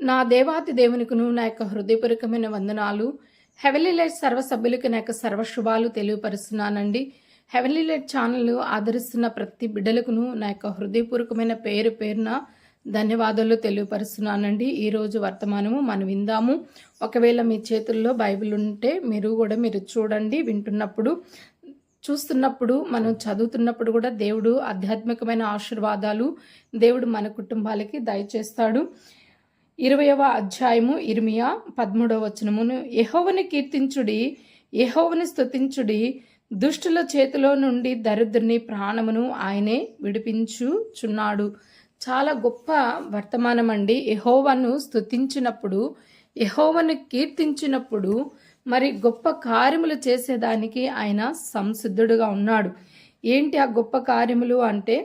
నా దేవాతి దేవునికును నా యొక్క హృదయపూర్వకమైన వందనాలు. హెవెలీ లైట్ సర్వసభ్యులకి నా యొక్క సర్వశుభాలు తెలియపరుస్తున్నానండి. హెవెన్లీ లైట్ ఛానల్ ఆదరిస్తున్న ప్రతి బిడ్డలకును నా యొక్క హృదయపూర్వకమైన పేరు పేరున ధన్యవాదాలు తెలియపరుస్తున్నానండి. ఈరోజు వర్తమానము మనం విందాము. ఒకవేళ మీ చేతుల్లో బైబిల్ ఉంటే మీరు కూడా మీరు చూడండి. వింటున్నప్పుడు చూస్తున్నప్పుడు మనం చదువుతున్నప్పుడు కూడా దేవుడు ఆధ్యాత్మికమైన ఆశీర్వాదాలు దేవుడు మన కుటుంబాలకి దయచేస్తాడు. ఇరవయవ అధ్యాయము ఇర్మియా పదమూడవ వచనమును. యహోవని కీర్తించుడి యహోవని స్తుతించుడి దుష్టుల చేతిలో నుండి దరిద్రుని ప్రాణమును ఆయనే విడిపించుచున్నాడు. చాలా గొప్ప వర్తమానం అండి యహోవను స్తుతించినప్పుడు యహోవను కీర్తించినప్పుడు మరి గొప్ప కార్యములు చేసేదానికి ఆయన సంసిద్ధుడుగా ఉన్నాడు. ఏంటి ఆ గొప్ప కార్యములు అంటే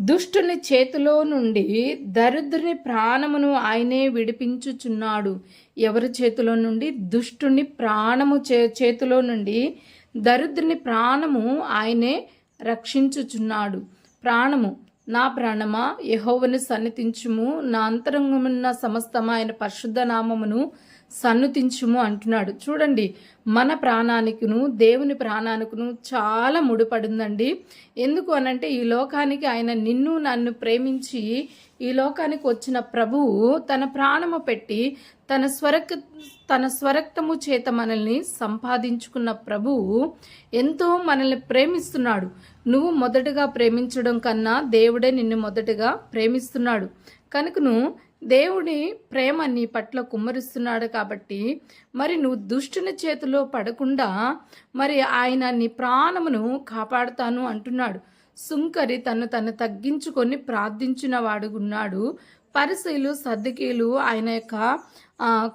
దుష్టుని చేతిలో నుండి దరిద్రుని ప్రాణమును ఆయనే విడిపించుచున్నాడు. ఎవరి చేతిలో నుండి? దుష్టుని ప్రాణము చే చేతిలో నుండి దరిద్రుని ప్రాణము ఆయనే రక్షించుచున్నాడు. ప్రాణము నా ప్రాణమా? యహోవను సన్నిధించుము. నా అంతరంగమున్న సమస్తమా ఆయన పరిశుద్ధ నామమును సన్నుతించుము అంటున్నాడు. చూడండి మన ప్రాణానికిను దేవుని ప్రాణానికిను చాలా ముడిపడిందండి. ఎందుకు అనంటే ఈ లోకానికి ఆయన నిన్ను నన్ను ప్రేమించి ఈ లోకానికి వచ్చిన ప్రభువు తన ప్రాణము పెట్టి తన స్వరక్ తన స్వరక్తము చేత మనల్ని సంపాదించుకున్న ప్రభువు ఎంతో మనల్ని ప్రేమిస్తున్నాడు. నువ్వు మొదటగా ప్రేమించడం కన్నా దేవుడే నిన్ను మొదటగా ప్రేమిస్తున్నాడు. కనుకను దేవుడి ప్రేమ నీ పట్ల కుమ్మరిస్తున్నాడు కాబట్టి మరి నువ్వు దుష్టుని చేతిలో పడకుండా మరి ఆయన నీ ప్రాణమును కాపాడుతాను అంటున్నాడు. సుంకరి తను తను తగ్గించుకొని ప్రార్థించిన వాడుగున్నాడు. పరిశీలు సర్దికీలు ఆయన యొక్క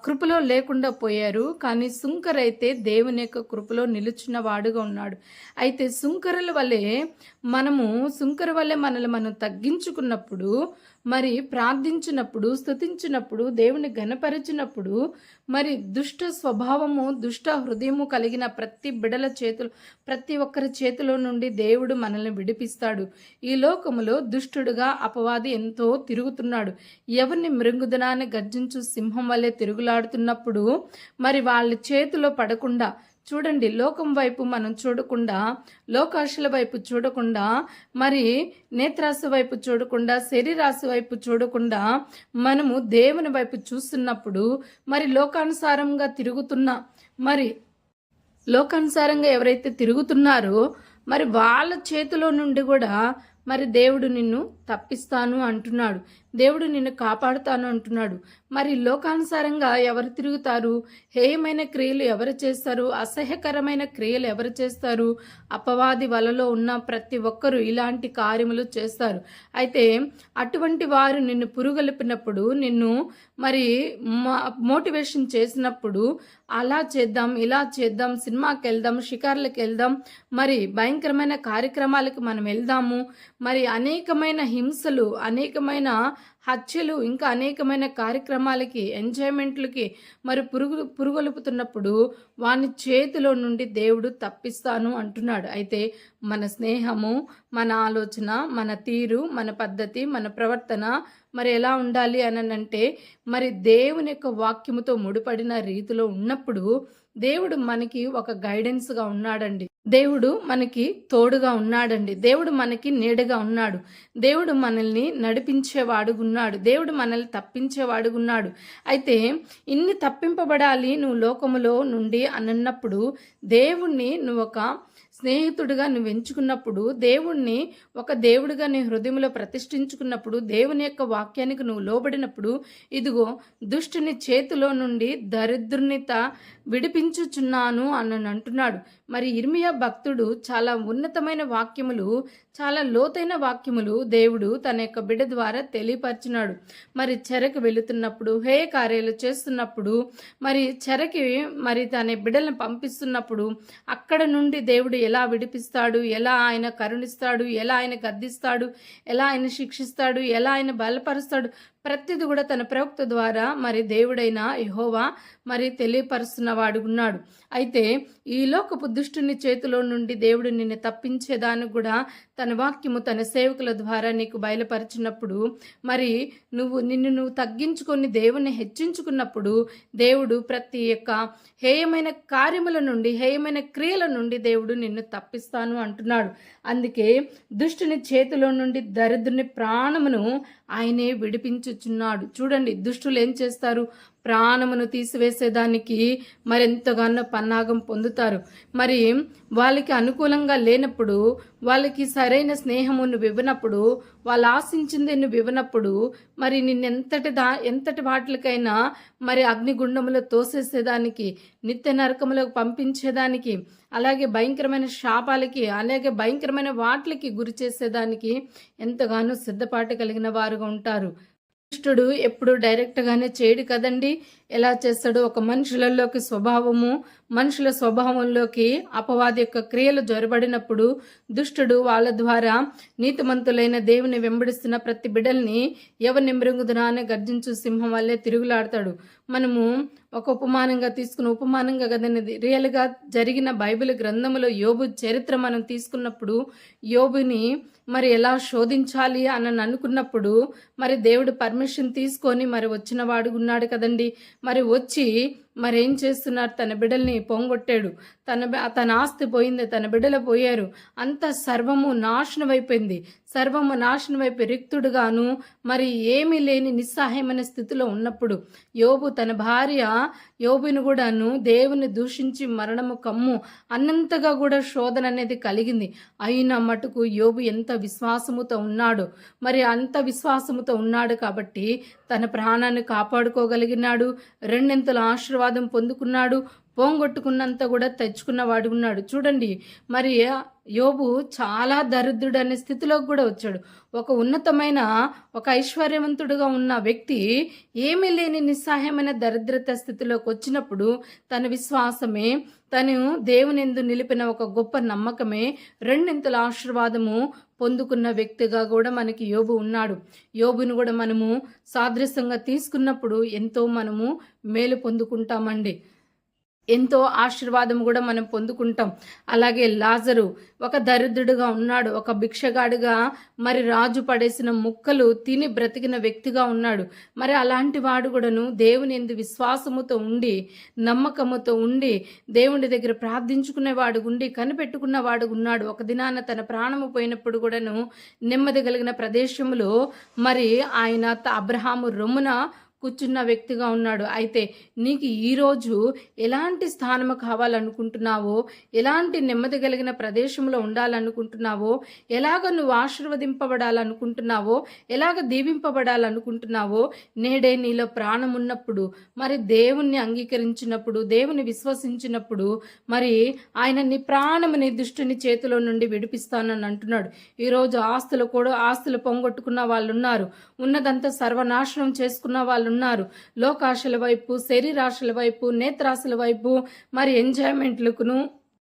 కృపలో లేకుండా పోయారు. కానీ సుంకర్ అయితే దేవుని యొక్క కృపలో నిలుచున్న వాడుగా ఉన్నాడు. అయితే సుంకరుల వల్లే మనము సుంకర వల్లే మనల్ని మనం తగ్గించుకున్నప్పుడు మరి ప్రార్థించినప్పుడు స్థుతించినప్పుడు దేవుని గనపరిచినప్పుడు మరి దుష్ట స్వభావము దుష్ట హృదయము కలిగిన ప్రతి బిడల చేతులు ప్రతి ఒక్కరి చేతిలో నుండి దేవుడు మనల్ని విడిపిస్తాడు. ఈ లోకములో దుష్టుడుగా అపవాది ఎంతో తిరుగుతున్నాడు. ఎవరిని మృంగుదనాన్ని గర్జించు సింహం వల్లే తిరుగులాడుతున్నప్పుడు మరి వాళ్ళ చేతిలో పడకుండా చూడండి లోకం వైపు మనం చూడకుండా లోకాశుల వైపు చూడకుండా మరి నేత్రాసు వైపు చూడకుండా శరీరాశి వైపు చూడకుండా మనము దేవుని వైపు చూస్తున్నప్పుడు మరి లోకానుసారంగా తిరుగుతున్న మరి లోకానుసారంగా ఎవరైతే తిరుగుతున్నారో మరి వాళ్ళ చేతిలో నుండి కూడా మరి దేవుడు నిన్ను తప్పిస్తాను అంటున్నాడు. దేవుడు నిన్ను కాపాడుతాను అంటున్నాడు. మరి లోకానుసారంగా ఎవరు తిరుగుతారు? హేయమైన క్రియలు ఎవరు చేస్తారు? అసహ్యకరమైన క్రియలు ఎవరు చేస్తారు? అపవాది వలలో ఉన్న ప్రతి ఒక్కరూ ఇలాంటి కార్యములు చేస్తారు. అయితే అటువంటి వారు నిన్ను పురుగొలిపినప్పుడు నిన్ను మరి మోటివేషన్ చేసినప్పుడు అలా చేద్దాం ఇలా చేద్దాం సినిమాకి వెళ్దాం షికార్లకు వెళ్దాం మరి భయంకరమైన కార్యక్రమాలకు మనం వెళ్దాము. మరి అనేకమైన హింసలు అనేకమైన హత్యలు ఇంకా అనేకమైన కార్యక్రమాలకి ఎంజాయ్మెంట్లకి మరి పురుగు పురుగొలుపుతున్నప్పుడు వాని చేతిలో నుండి దేవుడు తప్పిస్తాను అంటున్నాడు. అయితే మన స్నేహము మన ఆలోచన మన తీరు మన పద్ధతి మన ప్రవర్తన మరి ఎలా ఉండాలి అని అంటే మరి దేవుని యొక్క వాక్యముతో ముడిపడిన రీతిలో ఉన్నప్పుడు దేవుడు మనకి ఒక గైడెన్స్గా ఉన్నాడండి. దేవుడు మనకి తోడుగా ఉన్నాడండి. దేవుడు మనకి నీడగా ఉన్నాడు. దేవుడు మనల్ని నడిపించేవాడుగున్నాడు దేవుడు మనల్ని తప్పించేవాడుగున్నాడు అయితే ఇన్ని తప్పింపబడాలి నువ్వు లోకములో నుండి అన్నప్పుడు దేవుణ్ణి నువ్వు ఒక స్నేహితుడిగా నువ్వు ఎంచుకున్నప్పుడు దేవుణ్ణి ఒక దేవుడిగా నీ హృదయంలో ప్రతిష్ఠించుకున్నప్పుడు దేవుని యొక్క వాక్యానికి నువ్వు లోబడినప్పుడు ఇదిగో దుష్టుని చేతిలో నుండి దరిద్రునిత విడిపించుచున్నాను అని అంటున్నాడు. మరి ఇర్మియా భక్తుడు చాలా ఉన్నతమైన వాక్యములు చాలా లోతైన వాక్యములు దేవుడు తన యొక్క బిడ్డ ద్వారా తెలియపరిచినాడు. మరి చెరకు వెళుతున్నప్పుడు హే కార్యాలు చేస్తున్నప్పుడు మరి చెరకి మరి తన బిడ్డలను పంపిస్తున్నప్పుడు అక్కడ నుండి దేవుడు ఎలా విడిపిస్తాడు? ఎలా ఆయన కరుణిస్తాడు? ఎలా ఆయన గద్దిస్తాడు? ఎలా ఆయన శిక్షిస్తాడు? ఎలా ఆయన బలపరుస్తాడు? ప్రతిది కూడా తన ప్రవక్త ద్వారా మరి దేవుడైన యహోవా మరి తెలియపరుస్తున్న వాడు ఉన్నాడు. అయితే ఈ లోకపు దుష్టుని చేతిలో నుండి దేవుడు నిన్ను తప్పించేదానికి కూడా తన వాక్యము తన సేవకుల ద్వారా నీకు బయలుపరిచినప్పుడు మరి నువ్వు నిన్ను నువ్వు తగ్గించుకొని దేవుని హెచ్చించుకున్నప్పుడు దేవుడు ప్రతి యొక్క హేయమైన కార్యముల నుండి హేయమైన క్రియల నుండి దేవుడు నిన్ను తప్పిస్తాను అంటున్నాడు. అందుకే దుష్టుని చేతిలో నుండి దరిద్రుని ప్రాణమును ఆయనే విడిపించు విడిపించుచున్నాడు చూడండి దుష్టులు ఏం చేస్తారు? ప్రాణమును తీసివేసేదానికి మరెంతగానో పన్నాగం పొందుతారు. మరి వాళ్ళకి అనుకూలంగా లేనప్పుడు వాళ్ళకి సరైన స్నేహము నువ్వు ఇవ్వనప్పుడు వాళ్ళు ఆశించింది నువ్వు ఇవ్వనప్పుడు మరి నిన్నెంతటి దా ఎంతటి వాటికైనా మరి అగ్నిగుండములో తోసేసేదానికి నిత్య నరకములకు పంపించేదానికి అలాగే భయంకరమైన శాపాలకి అలాగే భయంకరమైన వాటికి గురి చేసేదానికి ఎంతగానో సిద్ధపాటు కలిగిన వారుగా ఉంటారు. కృష్ణుడు ఎప్పుడు డైరెక్ట్గానే చేయడు కదండి. ఎలా చేస్తాడు? ఒక మనుషులలోకి స్వభావము మనుషుల స్వభావంలోకి అపవాది యొక్క క్రియలు జొరబడినప్పుడు దుష్టుడు వాళ్ళ ద్వారా నీతిమంతులైన దేవుని వెంబడిస్తున్న ప్రతి బిడల్ని ఎవరిని మృంగుదునా అని గర్జించు సింహం వల్లే తిరుగులాడతాడు. మనము ఒక ఉపమానంగా తీసుకున్న ఉపమానంగా కదనేది రియల్గా జరిగిన బైబిల్ గ్రంథములో యోబు చరిత్ర మనం తీసుకున్నప్పుడు యోబుని మరి ఎలా శోధించాలి అని అనుకున్నప్పుడు మరి దేవుడు పర్మిషన్ తీసుకొని మరి వచ్చిన వాడు ఉన్నాడు కదండి. మరి వచ్చి మరి ఏం చేస్తున్నారు? తన బిడ్డల్ని పొంగొట్టాడు. తన తన ఆస్తి పోయింది. తన బిడ్డలు పోయారు. అంత సర్వము నాశనం అయిపోయింది సర్వము నాశనం అయిపోయి రిక్తుడుగాను మరి ఏమీ లేని నిస్సహాయమైన స్థితిలో ఉన్నప్పుడు యోబు తన భార్య యోబుని కూడాను దేవుని దూషించి మరణము కమ్ము అన్నంతగా కూడా శోధన అనేది కలిగింది. అయినా మటుకు యోబు ఎంత విశ్వాసముతో ఉన్నాడు? మరి అంత విశ్వాసముతో ఉన్నాడు కాబట్టి తన ప్రాణాన్ని కాపాడుకోగలిగినాడు. రెండింతల ఆశీర్వాదం ఆశీర్వాదం పొందుకున్నాడు. పోంగొట్టుకున్నంత కూడా తెచ్చుకున్న వాడు ఉన్నాడు. చూడండి మరి యోబు చాలా దరిద్రుడు అనే స్థితిలోకి కూడా వచ్చాడు. ఒక ఉన్నతమైన ఒక ఐశ్వర్యవంతుడుగా ఉన్న వ్యక్తి ఏమీ లేని నిస్సహాయమైన దరిద్రత స్థితిలోకి వచ్చినప్పుడు తన విశ్వాసమే తను దేవునిందు నిలిపిన ఒక గొప్ప నమ్మకమే రెండింతల ఆశీర్వాదము పొందుకున్న వ్యక్తిగా కూడా మనకి యోబు ఉన్నాడు. యోబును కూడా మనము సాదృశ్యంగా తీసుకున్నప్పుడు ఎంతో మనము మేలు పొందుకుంటామండి. ఎంతో ఆశీర్వాదం కూడా మనం పొందుకుంటాం. అలాగే లాజరు ఒక దరిద్రుడుగా ఉన్నాడు ఒక భిక్షగాడుగా మరి రాజు పడేసిన ముక్కలు తిని బ్రతికిన వ్యక్తిగా ఉన్నాడు. మరి అలాంటి వాడు కూడాను దేవుని ఎందు విశ్వాసముతో ఉండి నమ్మకముతో ఉండి దేవుని దగ్గర ప్రార్థించుకునేవాడు ఉండి కనిపెట్టుకున్న వాడు ఉన్నాడు. ఒక దినాన తన ప్రాణము పోయినప్పుడు కూడాను నెమ్మది కలిగిన ప్రదేశంలో మరి ఆయన త- అబ్రహాము రొమ్మున కూర్చున్న వ్యక్తిగా ఉన్నాడు. అయితే నీకు ఈరోజు ఎలాంటి స్థానము కావాలనుకుంటున్నావో ఎలాంటి నెమ్మది కలిగిన ప్రదేశంలో ఉండాలనుకుంటున్నావో ఎలాగ నువ్వు ఆశీర్వదింపబడాలనుకుంటున్నావో ఎలాగ దీవింపబడాలనుకుంటున్నావో నేడే నీలో ప్రాణం ఉన్నప్పుడు మరి దేవుణ్ణి అంగీకరించినప్పుడు దేవుని విశ్వసించినప్పుడు మరి ఆయన నీ ప్రాణముని దుష్టుని చేతిలో నుండి విడిపిస్తానని అంటున్నాడు. ఈరోజు ఆస్తులు కూడా ఆస్తులు పొంగొట్టుకున్న వాళ్ళు ఉన్నారు ఉన్నదంతా సర్వనాశనం చేసుకున్న వాళ్ళు ఉన్నారు. లోకాశల వైపు శరీరాశల వైపు నేత్రాశల వైపు మరి ఎంజాయ్మెంట్లకును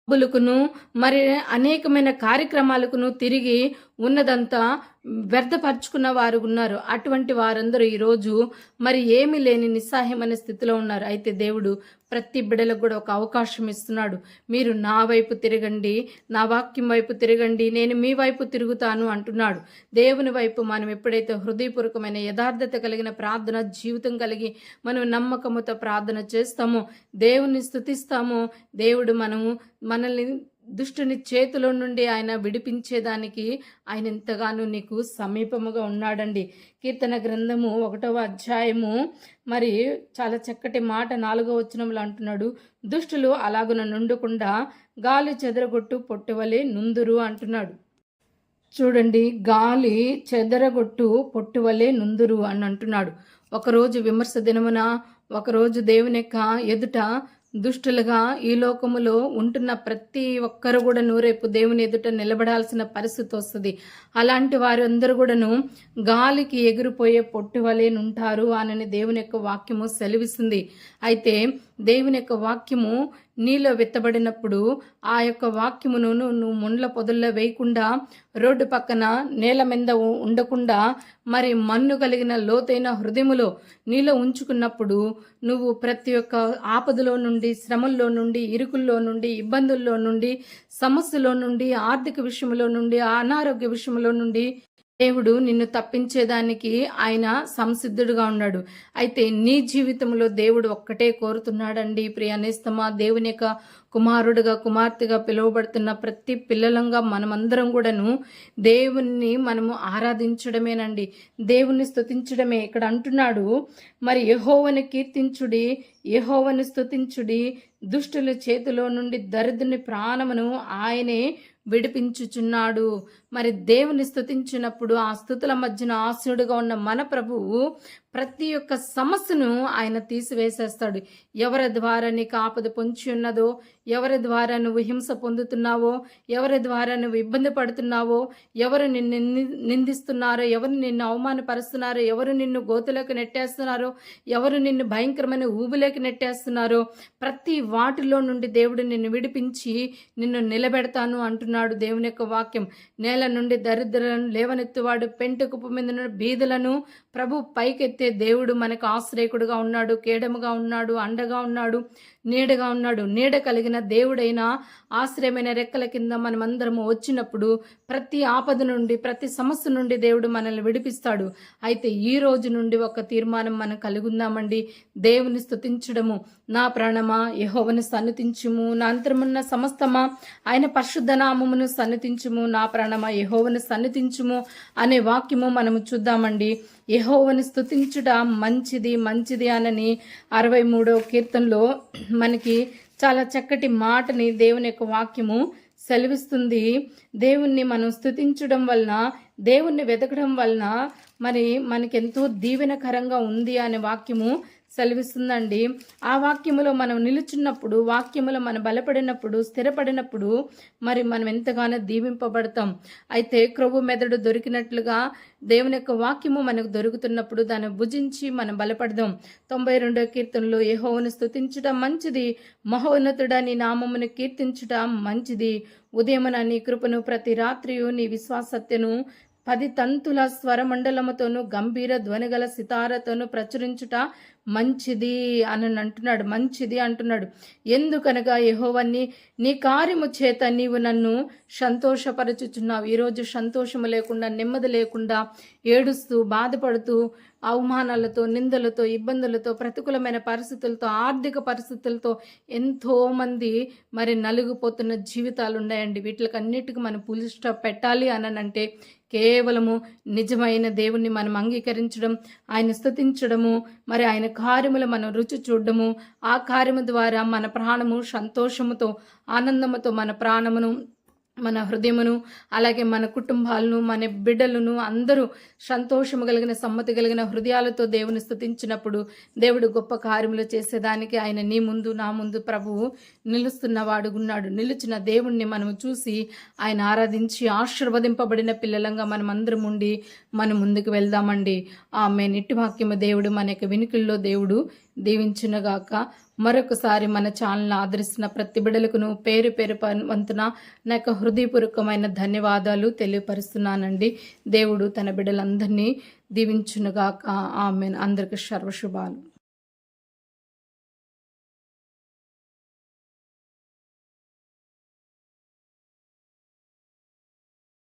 డబ్బులకును మరి అనేకమైన కార్యక్రమాలకును తిరిగి ఉన్నదంతా వ్యర్థపరుచుకున్న వారు ఉన్నారు. అటువంటి వారందరూ ఈరోజు మరి ఏమీ లేని నిస్సాహ్యమైన స్థితిలో ఉన్నారు. అయితే దేవుడు ప్రతి బిడలకు కూడా ఒక అవకాశం ఇస్తున్నాడు. మీరు నా వైపు తిరగండి నా వాక్యం వైపు తిరగండి నేను మీ వైపు తిరుగుతాను అంటున్నాడు. దేవుని వైపు మనం ఎప్పుడైతే హృదయపూర్వకమైన యథార్థత కలిగిన ప్రార్థన జీవితం కలిగి మనం నమ్మకముతో ప్రార్థన చేస్తామో దేవుని స్థుతిస్తామో దేవుడు మనము మనల్ని దుష్టుని చేతిలో నుండి ఆయన విడిపించేదానికి ఆయన ఎంతగానో నీకు సమీపముగా ఉన్నాడండి. కీర్తన గ్రంథము ఒకటవ అధ్యాయము. మరి చాలా చక్కటి మాట నాలుగో వచనంలో అంటున్నాడు. దుష్టులు అలాగున నుండకుండా గాలి చెదరగొట్టు పొట్టువలే నుందురు అంటున్నాడు. చూడండి గాలి చెదరగొట్టు పొట్టువలే నుందురు అని అంటున్నాడు. ఒకరోజు విమర్శ దినమున ఒకరోజు దేవుని యొక్క ఎదుట దుష్టులుగా ఈ లోకములో ఉంటున్న ప్రతి ఒక్కరు కూడాను రేపు దేవుని ఎదుట నిలబడాల్సిన పరిస్థితి వస్తుంది. అలాంటి వారందరూ కూడాను గాలికి ఎగిరిపోయే పొట్టు వలేనుంటారు. అనని దేవుని యొక్క వాక్యము సెలవిస్తుంది. అయితే దేవుని యొక్క వాక్యము నీలో విత్తబడినప్పుడు ఆ యొక్క వాక్యమును నువ్వు ముండ్ల పొదల్లో వేయకుండా రోడ్డు పక్కన నేల మీద ఉండకుండా మరి మన్ను కలిగిన లోతైన హృదయములో నీలో ఉంచుకున్నప్పుడు నువ్వు ప్రతి ఒక్క ఆపదలో నుండి శ్రమల్లో నుండి ఇరుకుల్లో నుండి ఇబ్బందుల్లో నుండి సమస్యలో నుండి ఆర్థిక విషయంలో నుండి అనారోగ్య విషయంలో నుండి దేవుడు నిన్ను తప్పించేదానికి ఆయన సంసిద్ధుడుగా ఉన్నాడు. అయితే నీ జీవితంలో దేవుడు ఒక్కటే కోరుతున్నాడండి. ప్రియ నేస్తమా దేవుని యొక్క కుమారుడుగా కుమార్తెగా పిలువబడుతున్న ప్రతి పిల్లలంగా మనమందరం కూడాను దేవుణ్ణి మనము ఆరాధించడమేనండి. దేవుణ్ణి స్తుతించడమే. ఇక్కడ అంటున్నాడు మరి యహోవని కీర్తించుడి యహోవని స్తుతించుడి దుష్టుల చేతిలో నుండి దరిద్రుని ప్రాణమును ఆయనే విడిపించుచున్నాడు. మరి దేవుని స్థుతించినప్పుడు ఆ స్థుతుల మధ్యన ఆశయుడుగా ఉన్న మన ప్రభువు ప్రతి ఒక్క సమస్యను ఆయన తీసివేసేస్తాడు. ఎవరి ద్వారా నీకు ఆపద పొంచి ఉన్నదో ఎవరి ద్వారా నువ్వు హింస పొందుతున్నావో ఎవరి ద్వారా నువ్వు ఇబ్బంది పడుతున్నావో ఎవరు నిన్ను నిందిస్తున్నారో ఎవరు నిన్ను అవమానపరుస్తున్నారో ఎవరు నిన్ను గోతులోకి నెట్టేస్తున్నారో ఎవరు నిన్ను భయంకరమైన ఊబిలోకి నెట్టేస్తున్నారో ప్రతి వాటిలో నుండి దేవుడు నిన్ను విడిపించి నిన్ను నిలబెడతాను అంటున్నాడు దేవుని యొక్క వాక్యం. నేల నుండి దరిద్రులను లేవనెత్తువాడు పెంటకుపు మీద బీదులను ప్రభు పైకెత్తే దేవుడు మనకు ఆశ్రయకుడుగా ఉన్నాడు కేడముగా ఉన్నాడు అండగా ఉన్నాడు. నీడగా ఉన్నాడు. నీడ కలిగిన దేవుడైన ఆశ్రయమైన రెక్కల కింద మనమందరము వచ్చినప్పుడు ప్రతి ఆపద నుండి ప్రతి సమస్య నుండి దేవుడు మనల్ని విడిపిస్తాడు. అయితే ఈ రోజు నుండి ఒక తీర్మానం మనం కలిగుందామండి. దేవుని స్తుతించడము. నా ప్రాణమా? యహోవను సన్నతించుము నా అంతరమున్న సమస్తమా? ఆయన పరిశుద్ధ నామమును సన్నతించుము నా ప్రాణమా? యహోవను సన్నతించుము అనే వాక్యము మనము చూద్దామండి. యహోవని స్థుతించుట మంచిది మంచిది అనని అరవై మూడో కీర్తనలో మనకి చాలా చక్కటి మాటని దేవుని యొక్క వాక్యము సెలవిస్తుంది. దేవుణ్ణి మనం స్థుతించడం వలన దేవుణ్ణి వెతకడం వలన మరి మనకెంతో దీవెనకరంగా ఉంది అనే వాక్యము సెలవిస్తుందండి. ఆ వాక్యములో మనం నిలుచున్నప్పుడు వాక్యములో మనం బలపడినప్పుడు స్థిరపడినప్పుడు మరి మనం ఎంతగానో దీవింపబడతాం. అయితే క్రొవ్వు మెదడు దొరికినట్లుగా దేవుని యొక్క వాక్యము మనకు దొరుకుతున్నప్పుడు దాన్ని భుజించి మనం బలపడదాం. తొంభై రెండో కీర్తనలో యెహోవాను స్తుతించుట మంచిది మహోన్నతుడ నీ నామమును కీర్తించుట మంచిది. ఉదయమున నీ కృపను ప్రతి రాత్రియు నీ విశ్వాసత్యను పది తంతుల స్వరమండలముతోనూ గంభీర ధ్వనిగల సితారతోను ప్రచురించుట మంచిది అని అంటున్నాడు మంచిది అంటున్నాడు. ఎందుకనగా యహోవన్ని నీ కార్యము చేత నీవు నన్ను సంతోషపరచుచున్నావు. ఈరోజు సంతోషము లేకుండా నెమ్మది లేకుండా ఏడుస్తూ బాధపడుతూ అవమానాలతో నిందలతో ఇబ్బందులతో ప్రతికూలమైన పరిస్థితులతో ఆర్థిక పరిస్థితులతో ఎంతో మంది మరి నలుగుపోతున్న జీవితాలు ఉన్నాయండి. వీటికి అన్నిటికీ మనం పులి స్టాప్ పెట్టాలి అని అంటే కేవలము నిజమైన దేవుణ్ణి మనం అంగీకరించడం ఆయన స్థుతించడము మరి ఆయన కార్యములు మనం రుచి చూడడము. ఆ కార్యము ద్వారా మన ప్రాణము సంతోషముతో ఆనందముతో మన ప్రాణమును మన హృదయమును అలాగే మన కుటుంబాలను మన బిడ్డలను అందరూ సంతోషము కలిగిన సమ్మతి కలిగిన హృదయాలతో దేవుని స్తుతించినప్పుడు దేవుడు గొప్ప కార్యములు చేసేదానికి ఆయన నీ ముందు నా ముందు ప్రభువు నిలుస్తున్నవాడు ఉన్నాడు నిలిచిన దేవుణ్ణి మనము చూసి ఆయన ఆరాధించి ఆశీర్వదింపబడిన పిల్లలంగా మనం అందరం ఉండి మనం ముందుకు వెళ్దామండి. ఆమె నిట్టి వాక్యము దేవుడు మన యొక్క వినికిల్లో దేవుడు దీవించునగాక. మరొకసారి మన ఛానల్ ఆదరిస్తున్న ప్రతి బిడలకును పేరు పేరు వంతున నా యొక్క హృదయపూర్వకమైన ధన్యవాదాలు తెలియపరుస్తున్నానండి. దేవుడు తన బిడ్డలందరినీ దీవించునుగాక. ఆమె అందరికి సర్వశుభాలు.